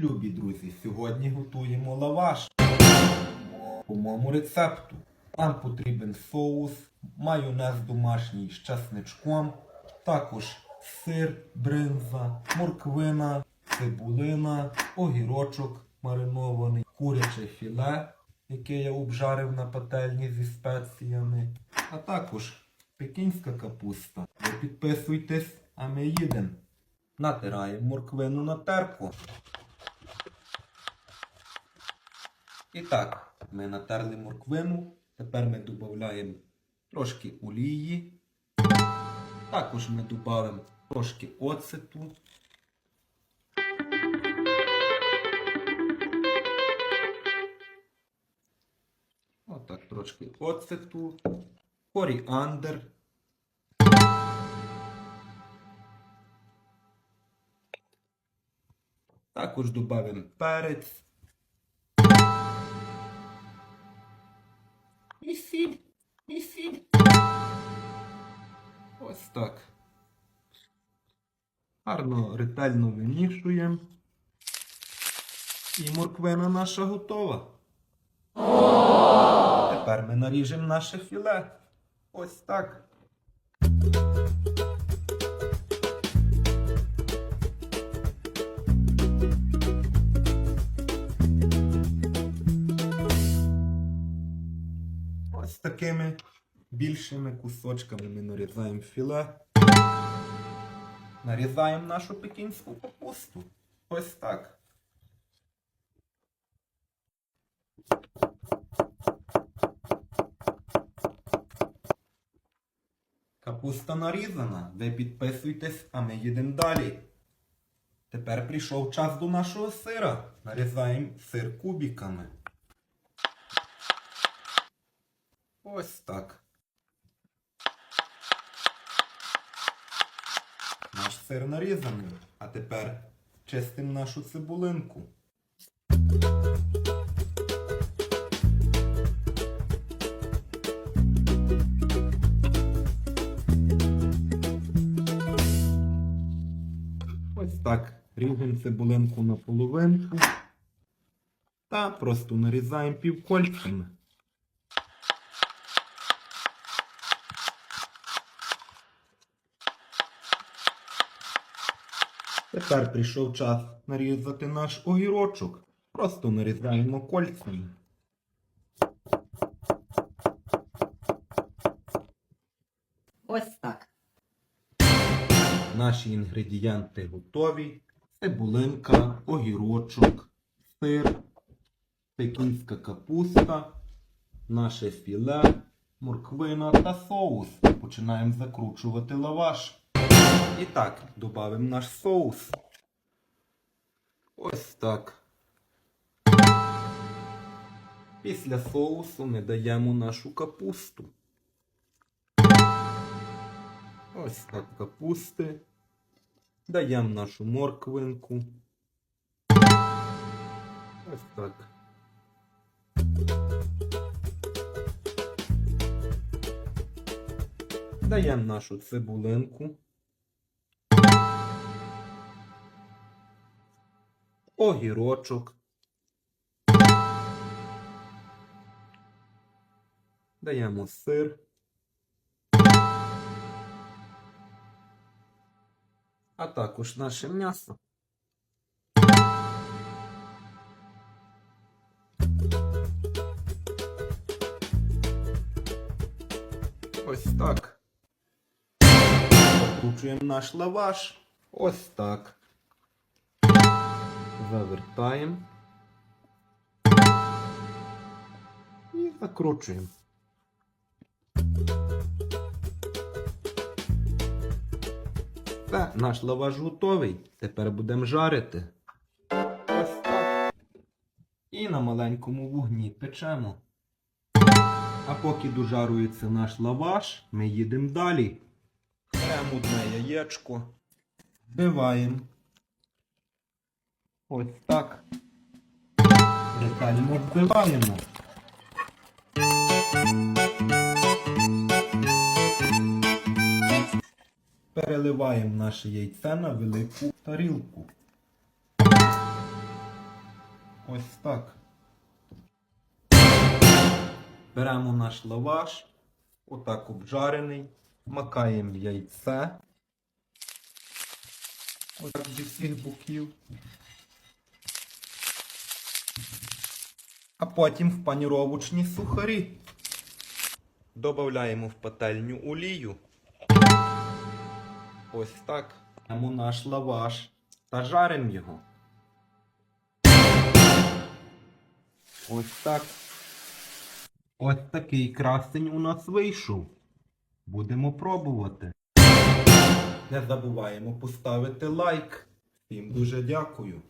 любі друзі, сьогодні готуємо лаваш. По моєму рецепту. Нам потрібен соус, майонез домашній з чесничком, також сир, бринза, морквина, цибулина, огірочок маринований, куряче філе, яке я обжарив на пательні зі спеціями, а також пекінська капуста. Ви підписуйтесь, а ми їдемо. Натираємо морквину на терку. І так, ми натерли морквину. Тепер ми додаємо трошки олії. Також ми додаємо трошки оцету. Отак, трошки оцету, коріандр. Також додаємо перець. Сіль, і. Ось так. Гарно, ретельно вимішуємо. І морквина наша готова. Тепер ми наріжемо наше філе. Ось так. Такими більшими кусочками ми нарізаємо філе. Нарізаємо нашу пекінську капусту. Ось так. Капуста нарізана. Ви підписуйтесь, а ми їдемо далі. Тепер прийшов час до нашого сира. Нарізаємо сир кубиками. Ось так. Наш сир нарізаний. А тепер чистимо нашу цибулинку. Ось так. Ріжемо цибулинку на половинку. Та просто нарізаємо півкольцями. Тепер прийшов час нарізати наш огірочок. Просто нарізаємо кольцями. Ось так. Наші інгредієнти готові. Цибулинка, огірочок, сир, пекінська капуста, наше філе, морквина та соус. Починаємо закручувати лаваш. І так, додаємо наш соус. Ось так. Після соусу ми даємо нашу капусту. Ось так капусти. Даємо нашу морквинку. Ось так. Даємо нашу цибулинку. Огірочок. Даємо сир. а також наше м'ясо. Ось так. Закручуємо наш лаваш. Ось так. Завертаємо. І закручуємо. Все, наш лаваш готовий. Тепер будемо жарити. І на маленькому вогні печемо. А поки дожарується наш лаваш, ми їдемо далі. Беремо одне яєчко. Вбиваємо. Ось так. Детально вбиваємо. Переливаємо наше яйце на велику тарілку. Ось так. Беремо наш лаваш, отак обжарений, макаємо в яйце. Отак зі всіх боків. А потім в паніровочні сухарі. Добавляємо в пательню олію. Ось так. Беремо наш лаваш та жаримо його. Ось так. Ось такий красень у нас вийшов. Будемо пробувати. Не забуваємо поставити лайк. Всім дуже дякую.